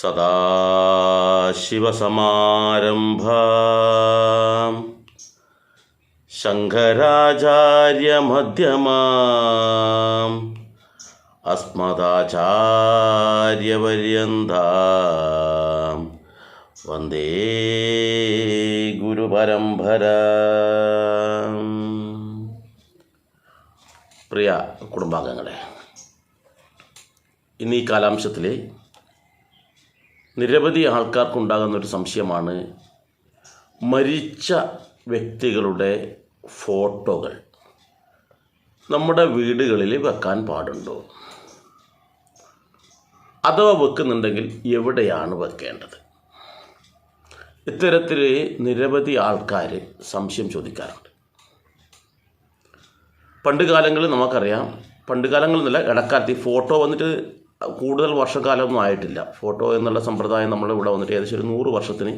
സദാശിവസമാരംഭാം. ശങ്കരാചാര്യമധ്യമാം അസ്മദാചാര്യപര്യന്ത. വന്ദേ ഗുരുപരമ്പര. പ്രിയ കുടുംബാംഗങ്ങളെ ഇന്ന് ഈ കാലാംശത്തിൽ നിരവധി ആൾക്കാർക്കുണ്ടാകുന്ന ഒരു സംശയമാണ് മരിച്ച വ്യക്തികളുടെ ഫോട്ടോകൾ. നമ്മുടെ വീടുകളിൽ വെക്കാൻ പാടുണ്ടോ? അഥവാ വെക്കുന്നുണ്ടെങ്കിൽ എവിടെയാണ് വെക്കേണ്ടത്? ഇത്തരത്തിൽ നിരവധി ആൾക്കാർ സംശയം ചോദിക്കാറുണ്ട്. പണ്ട് കാലങ്ങളിൽ നമുക്കറിയാം പണ്ട് കാലങ്ങളിൽ നല്ല ഇടക്കാലത്ത് ഈ ഫോട്ടോ വന്നിട്ട് കൂടുതൽ വർഷക്കാലമൊന്നും ആയിട്ടില്ല. ഫോട്ടോ എന്നുള്ള സമ്പ്രദായം നമ്മൾ ഇവിടെ വന്നിട്ട് ഏകദേശം ഒരു നൂറ് വർഷത്തിന്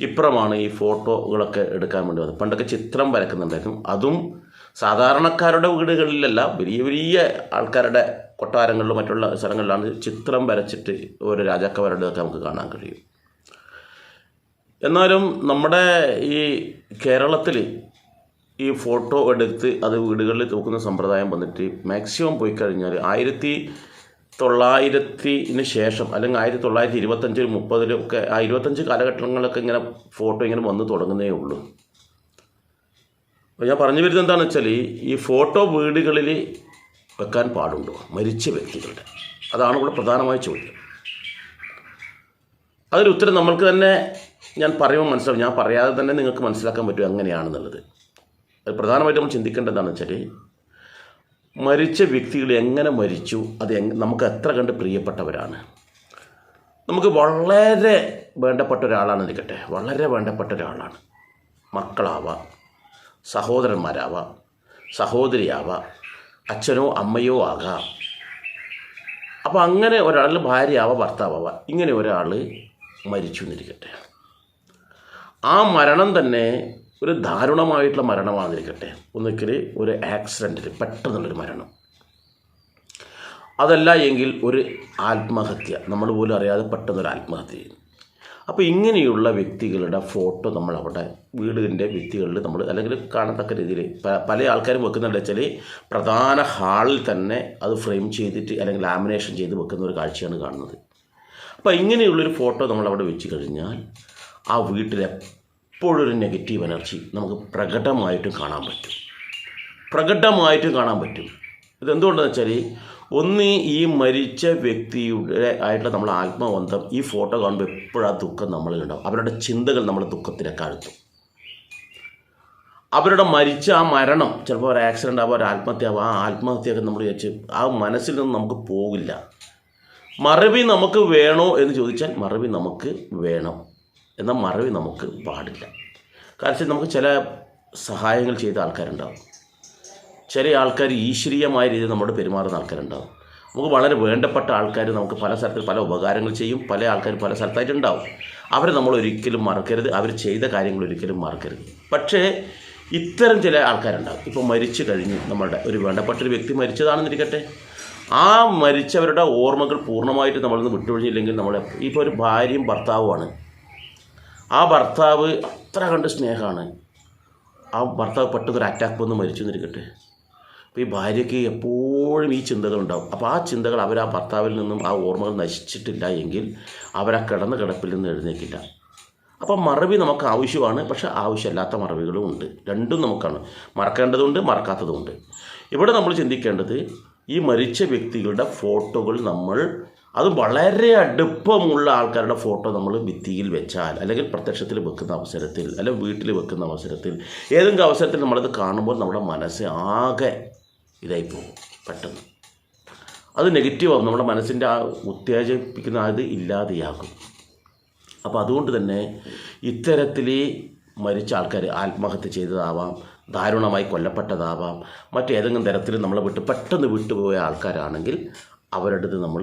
ഇപ്പുറമാണ് ഈ ഫോട്ടോകളൊക്കെ എടുക്കാൻ വേണ്ടി വന്നത്. പണ്ടൊക്കെ ചിത്രം വരക്കുന്നുണ്ടായിരുന്നു. അതും സാധാരണക്കാരുടെ വീടുകളിലല്ല വലിയ വലിയ ആൾക്കാരുടെ കൊട്ടാരങ്ങളിലും മറ്റുള്ള സ്ഥലങ്ങളിലാണ് ചിത്രം വരച്ചിട്ട് ഓരോ രാജാക്കന്മാരുടെയൊക്കെ നമുക്ക് കാണാൻ കഴിയും. എന്നാലും നമ്മുടെ ഈ കേരളത്തിൽ ഈ ഫോട്ടോ എടുത്ത് അത് വീടുകളിൽ തൂക്കുന്ന സമ്പ്രദായം വന്നിട്ട് മാക്സിമം പോയി കഴിഞ്ഞാൽ ആയിരത്തി തൊള്ളായിരത്തിന് ശേഷം അല്ലെങ്കിൽ ആയിരത്തി തൊള്ളായിരത്തി ഇരുപത്തഞ്ചിൽ മുപ്പതിലും ഒക്കെ ആ ഇരുപത്തഞ്ച് കാലഘട്ടങ്ങളിലൊക്കെ ഇങ്ങനെ ഫോട്ടോ ഇങ്ങനെ വന്ന് തുടങ്ങുന്നേ ഉള്ളൂ. ഞാൻ പറഞ്ഞു വരുന്നത് എന്താണെന്ന് വെച്ചാൽ ഈ ഫോട്ടോ വീടുകളിൽ വെക്കാൻ പാടുണ്ടോ? മരിച്ച വ്യക്തികളുടെ. അതാണ് ഇവിടെ പ്രധാനമായ ചോദ്യം. അതൊരു ഉത്തരം നമ്മൾക്ക് തന്നെ ഞാൻ പറയുമ്പോൾ മനസ്സിലാവും. ഞാൻ പറയാതെ തന്നെ നിങ്ങൾക്ക് മനസ്സിലാക്കാൻ പറ്റും എങ്ങനെയാണെന്നുള്ളത് അത് പ്രധാനമായിട്ട് നമ്മൾ ചിന്തിക്കേണ്ടതാണെന്ന് വെച്ചാൽ മരിച്ച വ്യക്തികൾ എങ്ങനെ മരിച്ചു? അത് നമുക്ക് എത്ര കണ്ട് പ്രിയപ്പെട്ടവരാണ്? നമുക്ക് വളരെ വേണ്ടപ്പെട്ട ഒരാളാണ് നിൽക്കട്ടെ. വളരെ വേണ്ടപ്പെട്ട ഒരാളാണ്. മക്കളാവാം സഹോദരന്മാരാവാം സഹോദരിയാവാം അച്ഛനോ അമ്മയോ ആകാം. അപ്പോൾ അങ്ങനെ ഒരാൾ ഭാര്യയാവാം ഭർത്താവാം ഇങ്ങനെ ഒരാൾ മരിച്ചു എന്നിരിക്കട്ടെ. ആ മരണം തന്നെ ഒരു ദാരുണമായിട്ടുള്ള മരണമാണെന്നിരിക്കട്ടെ ഒന്നിക്കൽ ഒരു ആക്സിഡന്റിൽ പെട്ടെന്നുള്ളൊരു മരണം. അതല്ല എങ്കിൽ ഒരു ആത്മഹത്യ. നമ്മൾ പോലും അറിയാതെ പെട്ടെന്നൊരു ആത്മഹത്യ ചെയ്യുന്നു. അപ്പോൾ ഇങ്ങനെയുള്ള വ്യക്തികളുടെ ഫോട്ടോ നമ്മൾ അവിടെ വീടിന്റെ വ്യക്തികളിൽ നമ്മൾ അല്ലെങ്കിൽ കാണത്തക്ക രീതിയിൽ പല ആൾക്കാരും വെക്കുന്നുണ്ട് വെച്ചാൽ പ്രധാന ഹാളിൽ തന്നെ അത് ഫ്രെയിം ചെയ്തിട്ട് അല്ലെങ്കിൽ ലാമിനേഷൻ ചെയ്ത് വെക്കുന്ന ഒരു കാഴ്ചയാണ് കാണുന്നത്. അപ്പോൾ ഇങ്ങനെയുള്ളൊരു ഫോട്ടോ നമ്മൾ അവിടെ വെച്ച് കഴിഞ്ഞാൽ ആ വീട്ടിൽ എപ്പോഴും ഒരു നെഗറ്റീവ് എനർജി നമുക്ക് പ്രകടമായിട്ടും കാണാൻ പറ്റും. പ്രകടമായിട്ടും കാണാൻ പറ്റും. ഇതെന്തുകൊണ്ടെന്ന് വെച്ചാൽ ഒന്ന് ഈ മരിച്ച വ്യക്തിയുടെ ആയിട്ടുള്ള നമ്മൾ ആത്മബന്ധം ഈ ഫോട്ടോ കാണുമ്പോൾ എപ്പോഴും ദുഃഖം നമ്മളിൽ ഉണ്ടാവും? അവരുടെ ചിന്തകൾ നമ്മുടെ ദുഃഖത്തിലേക്ക് അഴുത്തും. അവരുടെ മരിച്ച ആ മരണം ചിലപ്പോൾ ഒരു ആക്സിഡന്റ് ആവുക ഒരു ആത്മഹത്യ ആവുക ആ ആത്മഹത്യയൊക്കെ നമ്മൾ വിചാരിച്ച് ആ മനസ്സിൽ നിന്ന് നമുക്ക് പോകില്ല. മറവി നമുക്ക് വേണോ എന്ന് ചോദിച്ചാൽ മറവി നമുക്ക് വേണം. എന്നാൽ മറവി നമുക്ക് പാടില്ല. കാരണം നമുക്ക് ചില സഹായങ്ങൾ ചെയ്ത ആൾക്കാരുണ്ടാവും. ചില ആൾക്കാർ ഈശ്വരീയമായ രീതിയിൽ നമ്മോട് പെരുമാറുന്ന ആൾക്കാരുണ്ടാവും. നമുക്ക് വളരെ വേണ്ടപ്പെട്ട ആൾക്കാർ നമുക്ക് പല സ്ഥലത്തിൽ പല ഉപകാരങ്ങൾ ചെയ്യും. പല ആൾക്കാർ പല സ്ഥലത്തായിട്ടുണ്ടാവും. അവരെ നമ്മൾ ഒരിക്കലും മറക്കരുത്. അവർ ചെയ്ത കാര്യങ്ങൾ ഒരിക്കലും മറക്കരുത്. പക്ഷേ ഇത്തരം ചില ആൾക്കാരുണ്ടാവും. ഇപ്പോൾ മരിച്ചു കഴിഞ്ഞു. നമ്മളുടെ ഒരു വേണ്ടപ്പെട്ട ഒരു വ്യക്തി മരിച്ചതാണെന്നിരിക്കട്ടെ. ആ മരിച്ചവരുടെ ഓർമ്മകൾ പൂർണമായിട്ട് നമ്മളിന്ന് വിട്ടൊഴിഞ്ഞില്ലെങ്കിൽ നമ്മൾ ഇപ്പോൾ ഒരു ഭാര്യയും ഭർത്താവുമാണ്. ആ ഭർത്താവ് അത്ര കണ്ട് സ്നേഹമാണ് ആ ഭർത്താവ് പെട്ടെന്നൊരു അറ്റാക്ക് വന്ന് മരിച്ചു എന്നിരിക്കട്ടെ. അപ്പോൾ ഈ ഭാര്യയ്ക്ക് എപ്പോഴും ഈ ചിന്തകൾ ഉണ്ടാവും അപ്പോൾ ആ ചിന്തകൾ അവർ ആ ഭർത്താവിൽ നിന്നും ആ ഓർമ്മകൾ നശിച്ചിട്ടില്ല എങ്കിൽ അവരാ കിടന്ന കിടപ്പിൽ നിന്ന് എഴുന്നേക്കില്ല. അപ്പോൾ മറവി നമുക്ക് ആവശ്യമാണ് പക്ഷേ ആവശ്യമല്ലാത്ത മറവികളും ഉണ്ട്. രണ്ടും നമുക്കാണ്. മറക്കേണ്ടതുണ്ട് മറക്കാത്തതുണ്ട് ഇവിടെ നമ്മൾ ചിന്തിക്കേണ്ടത് ഈ മരിച്ച വ്യക്തികളുടെ ഫോട്ടോകൾ നമ്മൾ അത് വളരെ അടുപ്പമുള്ള ആൾക്കാരുടെ ഫോട്ടോ നമ്മൾ ഭിത്തിയിൽ വെച്ചാൽ അല്ലെങ്കിൽ പ്രത്യക്ഷത്തിൽ വെക്കുന്ന അവസരത്തിൽ അല്ലെങ്കിൽ വീട്ടിൽ വെക്കുന്ന അവസരത്തിൽ ഏതെങ്കിലും അവസരത്തിൽ നമ്മളത് കാണുമ്പോൾ നമ്മുടെ മനസ്സ് ആകെ ഇതായി പോകും പെട്ടെന്ന്. അത് നെഗറ്റീവാകും നമ്മുടെ മനസ്സിന്റെ ആ ഉത്തേജിപ്പിക്കുന്ന അത് ഇല്ലാതെയാകും. അപ്പോൾ അതുകൊണ്ട് തന്നെ ഇത്തരത്തിൽ മരിച്ച ആൾക്കാർ ആത്മഹത്യ ചെയ്തതാവാം ദാരുണമായി കൊല്ലപ്പെട്ടതാവാം മറ്റേതെങ്കിലും തരത്തിൽ നമ്മളെ വിട്ട് പെട്ടെന്ന് വിട്ടുപോയ ആൾക്കാരാണെങ്കിൽ അവരുടെ നമ്മൾ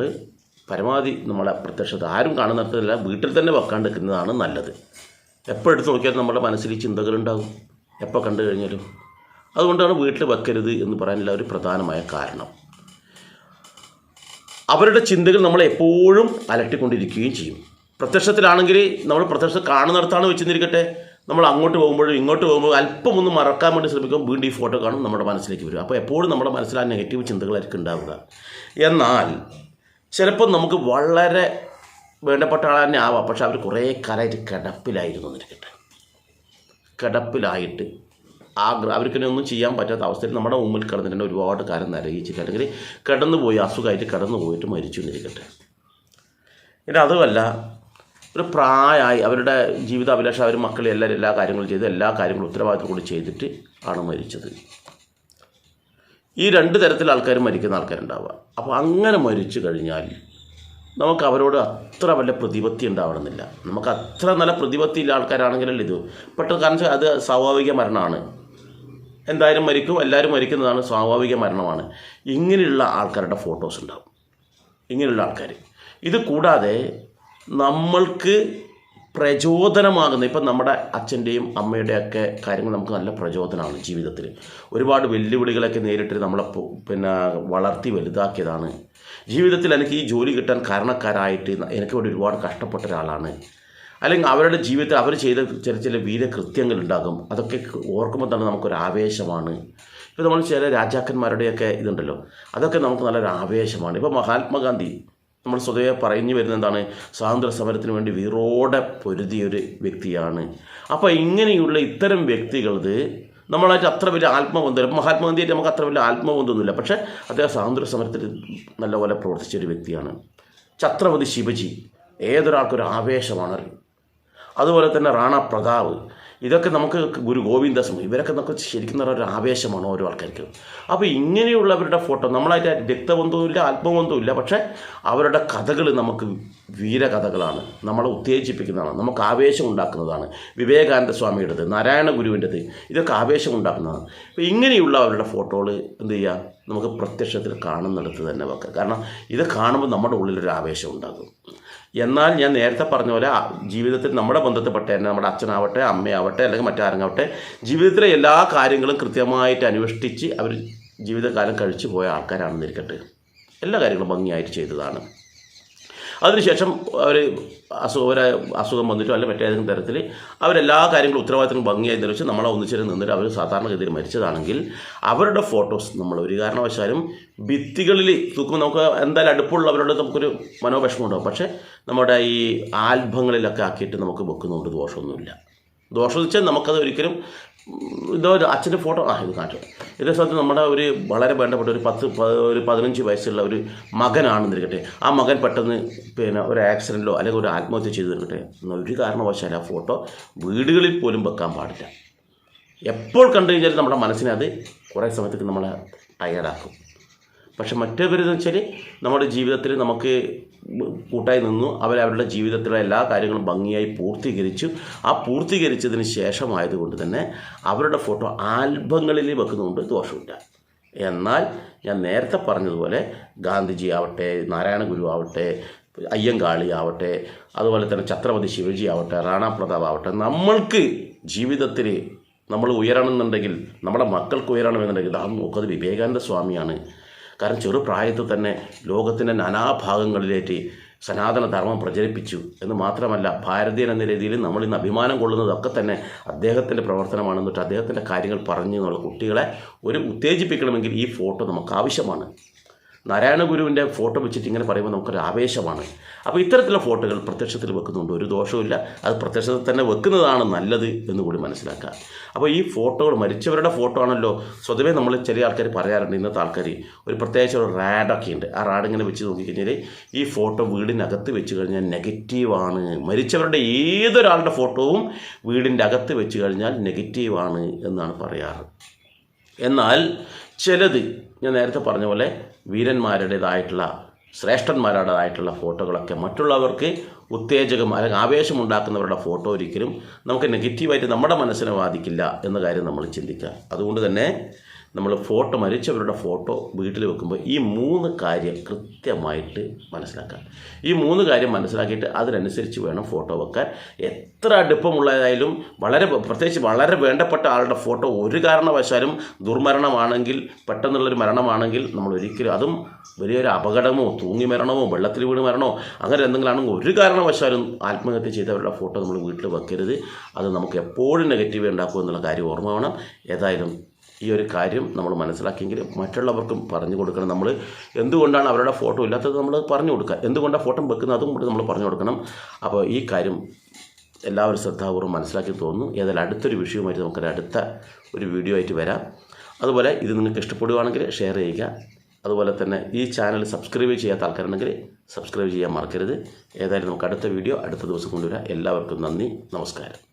പരമാവധി നമ്മളെ പ്രത്യക്ഷത. ആരും കാണുന്നിടത്തില്ല വീട്ടിൽ തന്നെ വെക്കാണ്ട് നിൽക്കുന്നതാണ് നല്ലത്. എപ്പോൾ എടുത്ത് നോക്കിയാലും നമ്മുടെ മനസ്സിൽ ചിന്തകളുണ്ടാകും എപ്പോൾ കണ്ടു കഴിഞ്ഞാലും. അതുകൊണ്ടാണ് വീട്ടിൽ വെക്കരുത് എന്ന് പറയാനുള്ള ഒരു പ്രധാനമായ കാരണം. അവരുടെ ചിന്തകൾ നമ്മളെ എപ്പോഴും അലട്ടിക്കൊണ്ടിരിക്കുകയും ചെയ്യും. പ്രത്യക്ഷത്തിലാണെങ്കിൽ നമ്മൾ പ്രത്യക്ഷം കാണുന്നിടത്താണ് വെച്ചിരിക്കട്ടെ. നമ്മൾ അങ്ങോട്ട് പോകുമ്പോഴും ഇങ്ങോട്ട് പോകുമ്പോൾ അല്പം ഒന്ന് മറക്കാൻ വേണ്ടി ശ്രമിക്കുമ്പോൾ വീണ്ടും ഈ ഫോട്ടോ കാണും നമ്മുടെ മനസ്സിലേക്ക് വരും. അപ്പോൾ എപ്പോഴും നമ്മുടെ മനസ്സിൽ ആ നെഗറ്റീവ് ചിന്തകളായിരിക്കും ഉണ്ടാവുക. എന്നാൽ ചിലപ്പോൾ നമുക്ക് വളരെ വേണ്ടപ്പെട്ട ആൾ തന്നെ ആവാം. പക്ഷെ അവർ കുറേ കാലമായിട്ട് കിടപ്പിലായിരുന്നു എന്നിരിക്കട്ടെ കിടപ്പിലായിട്ട് ആ അവർക്കിനെ ഒന്നും ചെയ്യാൻ പറ്റാത്ത അവസ്ഥയിൽ നമ്മുടെ മുമ്പിൽ കിടന്നിട്ടുണ്ട് ഒരുപാട് കാലം നരകിച്ചിട്ട് അല്ലെങ്കിൽ കിടന്നു പോയി അസുഖമായിട്ട് കിടന്നു പോയിട്ട് മരിച്ചു എന്നിരിക്കട്ടെ പിന്നെ അതുമല്ല ഒരു പ്രായമായി അവരുടെ ജീവിത അഭിലാഷ അവർ മക്കളെ എല്ലാവരും എല്ലാ കാര്യങ്ങളും ചെയ്ത് എല്ലാ കാര്യങ്ങളും ഉത്തരവാദിത്വം കൂടി ചെയ്തിട്ട് ആണ് മരിച്ചത്. ഈ രണ്ട് തരത്തിൽ ആൾക്കാർ മരിക്കുന്ന ആൾക്കാരുണ്ടാവുക. അപ്പോൾ അങ്ങനെ മരിച്ചു കഴിഞ്ഞാൽ നമുക്ക് അവരോട് അത്ര വല്ല പ്രതിപത്തി ഉണ്ടാവണമെന്നില്ല. നമുക്ക് അത്ര നല്ല പ്രതിപത്തിയുള്ള ആൾക്കാരാണെങ്കിലല്ലേ ഇത് പെട്ടെന്ന് കാരണം അത് സ്വാഭാവിക മരണമാണ്. എന്തായാലും മരിക്കും എല്ലാവരും മരിക്കുന്നതാണ് സ്വാഭാവിക മരണമാണ്. ഇങ്ങനെയുള്ള ആൾക്കാരുടെ ഫോട്ടോസ് ഉണ്ടാവും. ഇങ്ങനെയുള്ള ആൾക്കാർ ഇത് കൂടാതെ നമ്മൾക്ക് പ്രചോദനമാകുന്ന ഇപ്പം നമ്മുടെ അച്ഛന്റെയും അമ്മയുടെയൊക്കെ കാര്യങ്ങൾ നമുക്ക് നല്ല പ്രചോദനമാണ് ജീവിതത്തിൽ. ഒരുപാട് വെല്ലുവിളികളൊക്കെ നേരിട്ട് നമ്മളെ പിന്നെ വളർത്തി വലുതാക്കിയതാണ്. ജീവിതത്തിൽ എനിക്ക് ഈ ജോലി കിട്ടാൻ കാരണക്കാരായിട്ട് എനിക്ക് വേണ്ടി ഒരുപാട് കഷ്ടപ്പെട്ട ഒരാളാണ്. അല്ലെങ്കിൽ അവരുടെ ജീവിതത്തിൽ അവർ ചെയ്ത ചില ചില വീരകൃത്യങ്ങൾ ഉണ്ടാകും. അതൊക്കെ ഓർക്കുമ്പോൾ തന്നെ നമുക്കൊരു ആവേശമാണ്. ഇപ്പോൾ നമ്മൾ ചില രാജാക്കന്മാരുടെയൊക്കെ ഇതുണ്ടല്ലോ. അതൊക്കെ നമുക്ക് നല്ലൊരു ആവേശമാണ്. ഇപ്പോൾ മഹാത്മാഗാന്ധി നമ്മൾ സ്വതവേ പറഞ്ഞു വരുന്ന എന്താണ്? സ്വാതന്ത്ര്യ സമരത്തിന് വേണ്ടി വീറോടെ പൊരുതിയൊരു വ്യക്തിയാണ്. അപ്പോൾ ഇങ്ങനെയുള്ള ഇത്തരം വ്യക്തികളത് നമ്മളായിട്ട് അത്ര വലിയ ആത്മബന്ധം ഇപ്പം മഹാത്മാഗാന്ധിയായിട്ട് നമുക്ക് അത്ര വലിയ ആത്മബന്ധമൊന്നുമില്ല. പക്ഷേ അദ്ദേഹം സ്വാതന്ത്ര്യ സമരത്തിൽ നല്ലപോലെ പ്രവർത്തിച്ച ഒരു വ്യക്തിയാണ്. ഛത്രപതി ശിവജി ഏതൊരാൾക്കൊരു ആവേശമാണ് അതുപോലെ തന്നെ റാണ പ്രതാപ്. ഇതൊക്കെ നമുക്ക് ഗുരു ഗോവിന്ദസ് ഇവരൊക്കെ നമുക്ക് ശരിക്കും ഒരു ആവേശമാണ് ഓരോ ആൾക്കാർക്ക്. അപ്പോൾ ഇങ്ങനെയുള്ളവരുടെ ഫോട്ടോ നമ്മളായിട്ട് രക്തബന്ധവുമില്ല ആത്മബന്ധവുമില്ല പക്ഷേ അവരുടെ കഥകൾ നമുക്ക് വീരകഥകളാണ്. നമ്മളെ ഉത്തേജിപ്പിക്കുന്നതാണ്. നമുക്ക് ആവേശം ഉണ്ടാക്കുന്നതാണ്. വിവേകാനന്ദ സ്വാമിയുടേത് നാരായണ ഗുരുവിന്റെത് ഇതൊക്കെ ആവേശം ഉണ്ടാക്കുന്നതാണ്. അപ്പോൾ ഇങ്ങനെയുള്ള അവരുടെ ഫോട്ടോകൾ എന്ത് ചെയ്യുക നമുക്ക് പ്രത്യക്ഷത്തിൽ കാണുന്നിടത്ത് തന്നെ വെക്കാം. കാരണം ഇത് കാണുമ്പോൾ നമ്മുടെ ഉള്ളിലൊരു ആവേശം ഉണ്ടാകും. എന്നാൽ ഞാൻ നേരത്തെ പറഞ്ഞ പോലെ ജീവിതത്തിൽ നമ്മുടെ ബന്ധത്തിൽപ്പെട്ട തന്നെ നമ്മുടെ അച്ഛനാവട്ടെ അമ്മയാവട്ടെ അല്ലെങ്കിൽ മറ്റാരങ്ങാവട്ടെ ജീവിതത്തിലെ എല്ലാ കാര്യങ്ങളും കൃത്യമായിട്ട് അന്വേഷിച്ച് അവർ ജീവിതകാലം കഴിച്ചു പോയ ആൾക്കാരാണെന്നിരിക്കട്ടെ എല്ലാ കാര്യങ്ങളും ഭംഗിയായിട്ട് ചെയ്തതാണ്. അതിനുശേഷം അവർ അസുഖ ഒരു അസുഖം വന്നിട്ടോ അല്ലെങ്കിൽ മറ്റേതെങ്കിലും തരത്തിൽ അവരെല്ലാ കാര്യങ്ങളും ഉത്തരവാദിത്തങ്ങളും ഭംഗിയായി നിർവഹിച്ച് നമ്മളെ ഒന്നിച്ചിട്ട് നിന്നിട്ട് അവർ സാധാരണഗതിയിൽ മരിച്ചതാണെങ്കിൽ അവരുടെ ഫോട്ടോസ് നമ്മൾ ഒരു കാരണവശാലും ഭിത്തികളിൽ തൂക്കുമ്പോൾ നമുക്ക് എന്തായാലും അടുപ്പുള്ളവരോട് നമുക്കൊരു മനോവിഷമം ഉണ്ടാവും. പക്ഷേ നമ്മുടെ ഈ ആൽബങ്ങളിലൊക്കെ ആക്കിയിട്ട് നമുക്ക് വെക്കുന്നതുകൊണ്ട് ദോഷമൊന്നുമില്ല. ദോഷം വെച്ചാൽ നമുക്കത് ഒരിക്കലും ഇതോ ഒരു അച്ഛന്റെ ഫോട്ടോ ആ ഇത് കാണിച്ചു ഇതേ സ്ഥലത്ത് നമ്മുടെ ഒരു വളരെ വേണ്ടപ്പെട്ട ഒരു പത്ത് ഒരു പതിനഞ്ച് വയസ്സുള്ള ഒരു മകനാണെന്നിരിക്കട്ടെ ആ മകൻ പെട്ടെന്ന് പിന്നെ ഒരു ആക്സിഡന്റിലോ അല്ലെങ്കിൽ ഒരു ആത്മഹത്യ ചെയ്തിരിക്കട്ടെ ഒരു കാരണവശാലും ആ ഫോട്ടോ വീടുകളിൽ പോലും വെക്കാൻ പാടില്ല. എപ്പോൾ കണ്ടു കഴിഞ്ഞാലും നമ്മുടെ മനസ്സിനെ അത് കുറേ സമയത്തേക്ക് നമ്മളെ ടയർഡാക്കും പക്ഷെ മറ്റേവരെന്ന് വെച്ചാൽ നമ്മുടെ ജീവിതത്തിൽ നമുക്ക് കൂട്ടായി നിന്നു. അവരവരുടെ ജീവിതത്തിലെ എല്ലാ കാര്യങ്ങളും ഭംഗിയായി പൂർത്തീകരിച്ചു. ആ പൂർത്തീകരിച്ചതിന് ശേഷമായതുകൊണ്ട് തന്നെ അവരുടെ ഫോട്ടോ ആൽബങ്ങളിൽ വെക്കുന്നതുകൊണ്ട് ദോഷമില്ല. എന്നാൽ ഞാൻ നേരത്തെ പറഞ്ഞതുപോലെ ഗാന്ധിജി ആവട്ടെ നാരായണ ഗുരു ആവട്ടെ അയ്യങ്കാളി ആവട്ടെ അതുപോലെ തന്നെ ഛത്രപതി ശിവജി ആവട്ടെ റാണാ പ്രതാപ് ആവട്ടെ നമ്മൾക്ക് ജീവിതത്തിൽ നമ്മൾ ഉയരണമെന്നുണ്ടെങ്കിൽ നമ്മുടെ മക്കൾക്ക് ഉയരണമെന്നുണ്ടെങ്കിൽ ആ നോക്കത് വിവേകാനന്ദ സ്വാമിയാണ് കാരണം ചെറുപ്രായത്തിൽ തന്നെ ലോകത്തിന്റെ നാനാഭാഗങ്ങളിലേക്ക് സനാതന ധർമ്മം പ്രചരിപ്പിച്ചു എന്ന് മാത്രമല്ല ഭാരതീയൻ എന്ന രീതിയിൽ നമ്മൾ ഇന്ന് അഭിമാനം കൊള്ളുന്നതൊക്കെ തന്നെ അദ്ദേഹത്തിന്റെ പ്രവർത്തനമാണെന്നിട്ട് അദ്ദേഹത്തിന്റെ കാര്യങ്ങൾ പറഞ്ഞു എന്നുള്ള കുട്ടികളെ ഒരു ഉത്തേജിപ്പിക്കണമെങ്കിൽ ഈ ഫോട്ടോ നമുക്ക് ആവശ്യമാണ്. നാരായണ ഗുരുവിന്റെ ഫോട്ടോ വെച്ചിട്ട് ഇങ്ങനെ പറയുമ്പോൾ നമുക്കൊരു ആവേശമാണ്. അപ്പോൾ ഇത്തരത്തിലുള്ള ഫോട്ടോകൾ പ്രത്യക്ഷത്തിൽ വെക്കുന്നുണ്ട്. ഒരു ദോഷവുമില്ല. അത് പ്രത്യക്ഷത്തിൽ തന്നെ വെക്കുന്നതാണ് നല്ലത് എന്ന് കൂടി മനസ്സിലാക്കുക. അപ്പോൾ ഈ ഫോട്ടോകൾ മരിച്ചവരുടെ ഫോട്ടോ ആണല്ലോ. സ്വതവേ നമ്മൾ ചെറിയ ആൾക്കാർ പറയാറുണ്ട്. ഇന്നത്തെ ആൾക്കാർ ഒരു പ്രത്യേകിച്ച് ഒരു റാഡൊക്കെ ഉണ്ട്. ആ റാഡ് ഇങ്ങനെ വെച്ച് നോക്കിക്കഴിഞ്ഞാൽ ഈ ഫോട്ടോ വീടിനകത്ത് വെച്ച് കഴിഞ്ഞാൽ നെഗറ്റീവാണ് മരിച്ചവരുടെ ഏതൊരാളുടെ ഫോട്ടോവും വീടിന്റെ അകത്ത് വെച്ച് കഴിഞ്ഞാൽ നെഗറ്റീവാണ് എന്നാണ് പറയാറ്. എന്നാൽ ചിലത് ഞാൻ നേരത്തെ പറഞ്ഞ പോലെ വീരന്മാരുടേതായിട്ടുള്ള ശ്രേഷ്ഠന്മാരുടേതായിട്ടുള്ള ഫോട്ടോകളൊക്കെ മറ്റുള്ളവർക്ക് ഉത്തേജകം അല്ലെങ്കിൽ ആവേശമുണ്ടാക്കുന്നവരുടെ ഫോട്ടോ ഒരിക്കലും നമുക്ക് നെഗറ്റീവായിട്ട് നമ്മുടെ മനസ്സിനെ ബാധിക്കില്ല എന്ന കാര്യം നമ്മൾ ചിന്തിക്കുക. അതുകൊണ്ട് തന്നെ നമ്മൾ ഫോട്ടോ മരിച്ചവരുടെ ഫോട്ടോ വീട്ടിൽ വെക്കുമ്പോൾ ഈ മൂന്ന് കാര്യം കൃത്യമായിട്ട് മനസ്സിലാക്കുക. ഈ മൂന്ന് കാര്യം മനസ്സിലാക്കിയിട്ട് അതിനനുസരിച്ച് വേണം ഫോട്ടോ വെക്കാൻ. എത്ര അടുപ്പമുള്ളതായാലും വളരെ പ്രത്യേകിച്ച് വളരെ വേണ്ടപ്പെട്ട ആളുടെ ഫോട്ടോ ഒരു കാരണവശാലും ദുർമരണമാണെങ്കിൽ പെട്ടെന്നുള്ളൊരു മരണമാണെങ്കിൽ നമ്മൾ ഒരിക്കലും അതും വലിയൊരു അപകടമോ തൂങ്ങി മരണമോ വെള്ളത്തിൽ വീണ് മരണമോ അങ്ങനെ എന്തെങ്കിലും ആണെങ്കിൽ ഒരു കാരണവശാലും ആത്മഹത്യ ചെയ്തവരുടെ ഫോട്ടോ നമ്മൾ വീട്ടിൽ വെക്കരുത്. അത് നമുക്ക് എപ്പോഴും നെഗറ്റീവ് ഉണ്ടാക്കും എന്നുള്ള കാര്യം ഓർമ്മ വേണം. ഏതായാലും ഈ ഒരു കാര്യം നമ്മൾ മനസ്സിലാക്കിയെങ്കിൽ മറ്റുള്ളവർക്കും പറഞ്ഞു കൊടുക്കണം. നമ്മൾ എന്തുകൊണ്ടാണ് അവരുടെ ഫോട്ടോ ഇല്ലാത്തത് നമ്മൾ പറഞ്ഞു കൊടുക്കുക. എന്തുകൊണ്ടാണ് ഫോട്ടോ വെക്കുന്നത് അതും കൂടി നമ്മൾ പറഞ്ഞു കൊടുക്കണം. അപ്പോൾ ഈ കാര്യം എല്ലാവരും ശ്രദ്ധാപൂർവം മനസ്സിലാക്കി തോന്നുന്നു. ഏതായാലും അടുത്തൊരു വിഷയവുമായിട്ട് നമുക്കൊരു അടുത്ത ഒരു വീഡിയോ ആയിട്ട് വരാം. അതുപോലെ ഇത് നിങ്ങൾക്ക് ഇഷ്ടപ്പെടുകയാണെങ്കിൽ ഷെയർ ചെയ്യുക. അതുപോലെ തന്നെ ഈ ചാനൽ സബ്സ്ക്രൈബ് ചെയ്യാത്ത ആൾക്കാരുണ്ടെങ്കിൽ സബ്സ്ക്രൈബ് ചെയ്യാൻ മറക്കരുത്. ഏതായാലും നമുക്ക് അടുത്ത വീഡിയോ അടുത്ത ദിവസം കൊണ്ടുവരാം. എല്ലാവർക്കും നന്ദി. നമസ്കാരം.